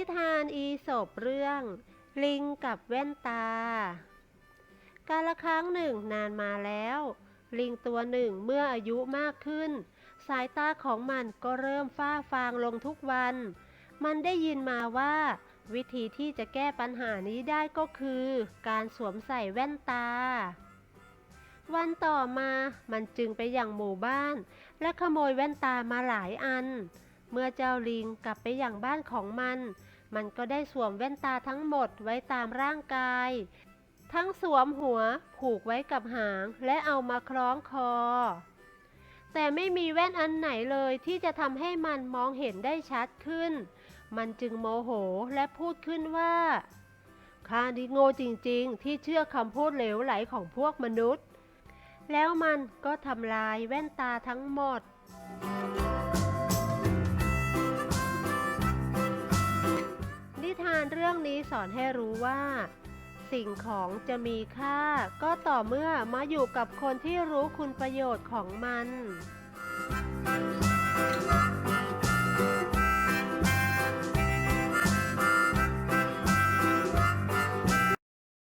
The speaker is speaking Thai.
ิทานอีสบเรื่อง ลิงกับแว่นตา กาละครั้งหนึ่งนานมาแล้ว ลิงตัวหนึ่งเมื่ออายุมากขึ้น สายตาของมันก็เริ่มฟ้าฟางลงทุกวัน มันได้ยินมาว่า วิธีที่จะแก้ปัญหานี้ได้ก็คือ การสวมใส่แว่นตาวันต่อมามันจึงไปยังหมู่บ้าน และขโมยแว่นตามาหลายอัน เมื่อเจ้าลิงกลับไปอยังบ้านของมัน มันก็ได้สวมแว่นตาทั้งหมดไว้ตามร่างกาย ทั้งสวมหัวผูกไว้กับหางและเอามาคล้องคอ แต่ไม่มีแว่นอันไหนเลยที่จะทำให้มันมองเห็นได้ชัดขึ้น มันจึงโมโหและพูดขึ้นว่าข้านี่โง่จริงๆ ที่เชื่อคำพูดเหลวไหลของพวกมนุษย์ แล้วมันก็ทำลายแว่นตาทั้งหมดานเรื่องนี้สอนให้รู้ว่า สิ่งของจะมีค่า ก็ต่อเมื่อมาอยู่กับคนที่รู้คุณประโยชน์ของมัน